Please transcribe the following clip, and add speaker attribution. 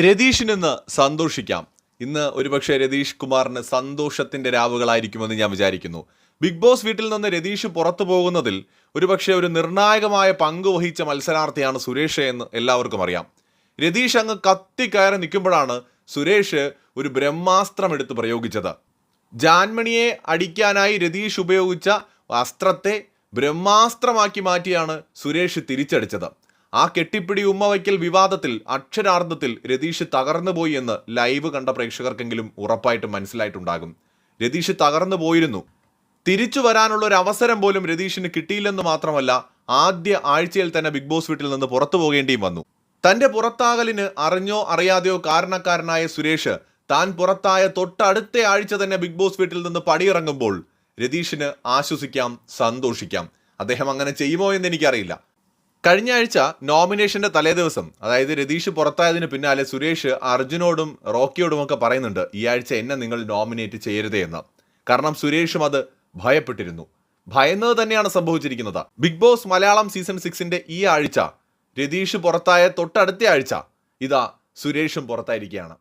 Speaker 1: രതീഷിനിന്ന് സന്തോഷിക്കാം. ഇന്ന് ഒരുപക്ഷെ രതീഷ് കുമാറിന് സന്തോഷത്തിന്റെ രാവുകളായിരിക്കുമെന്ന് ഞാൻ വിചാരിക്കുന്നു. ബിഗ് ബോസ് വീട്ടിൽ നിന്ന് രതീഷ് പുറത്തു പോകുന്നതിൽ ഒരുപക്ഷെ ഒരു നിർണായകമായ പങ്ക് വഹിച്ച മത്സരാർത്ഥിയാണ് സുരേഷ് എന്ന് എല്ലാവർക്കും അറിയാം. രതീഷ് അങ്ങ് കയറി നിൽക്കുമ്പോഴാണ് സുരേഷ് ഒരു ബ്രഹ്മാസ്ത്രം എടുത്ത് പ്രയോഗിച്ചത്. ജാൻമണിയെ അടിക്കാനായി രതീഷ് ഉപയോഗിച്ച അസ്ത്രത്തെ ബ്രഹ്മാസ്ത്രമാക്കി മാറ്റിയാണ് സുരേഷ് തിരിച്ചടിച്ചത്. ആ കെട്ടിപ്പിടി ഉമ്മ വയ്ക്കൽ വിവാദത്തിൽ അക്ഷരാർത്ഥത്തിൽ രതീഷ് തകർന്നുപോയി എന്ന് ലൈവ് കണ്ട പ്രേക്ഷകർക്കെങ്കിലും ഉറപ്പായിട്ട് മനസ്സിലായിട്ടുണ്ടാകും. രതീഷ് തകർന്നു പോയിരുന്നു. തിരിച്ചു വരാനുള്ള ഒരു അവസരം പോലും രതീഷിന് കിട്ടിയില്ലെന്ന് മാത്രമല്ല ആദ്യ ആഴ്ചയിൽ തന്നെ ബിഗ് ബോസ് വീട്ടിൽ നിന്ന് പുറത്തു പോകേണ്ടിയും വന്നു. തന്റെ പുറത്താകലിന് അറിഞ്ഞോ അറിയാതെയോ കാരണക്കാരനായ സുരേഷ് താൻ പുറത്തായ തൊട്ടടുത്ത ആഴ്ച തന്നെ ബിഗ് ബോസ് വീട്ടിൽ നിന്ന് പടിയിറങ്ങുമ്പോൾ രതീഷിന് ആശ്വസിക്കാം സന്തോഷിക്കാം. അദ്ദേഹം അങ്ങനെ ചെയ്യുമോ എന്ന് എനിക്കറിയില്ല. കഴിഞ്ഞ ആഴ്ച നോമിനേഷന്റെ തലേദിവസം അതായത് രതീഷ് പുറത്തായതിന് പിന്നാലെ സുരേഷ് അർജുനോടും റോക്കിയോടും ഒക്കെ പറയുന്നുണ്ട് ഈ ആഴ്ച എന്നെ നിങ്ങൾ നോമിനേറ്റ് ചെയ്യരുതേ എന്ന്. കാരണം സുരേഷും അത് ഭയപ്പെട്ടിരുന്നു. ഭയന്നത് തന്നെയാണ് സംഭവിച്ചിരിക്കുന്നത്. ബിഗ് ബോസ് മലയാളം സീസൺ സിക്സിന്റെ ഈ ആഴ്ച രതീഷ് പുറത്തായ തൊട്ടടുത്ത ആഴ്ച ഇതാ സുരേഷും പുറത്തായിരിക്കുകയാണ്.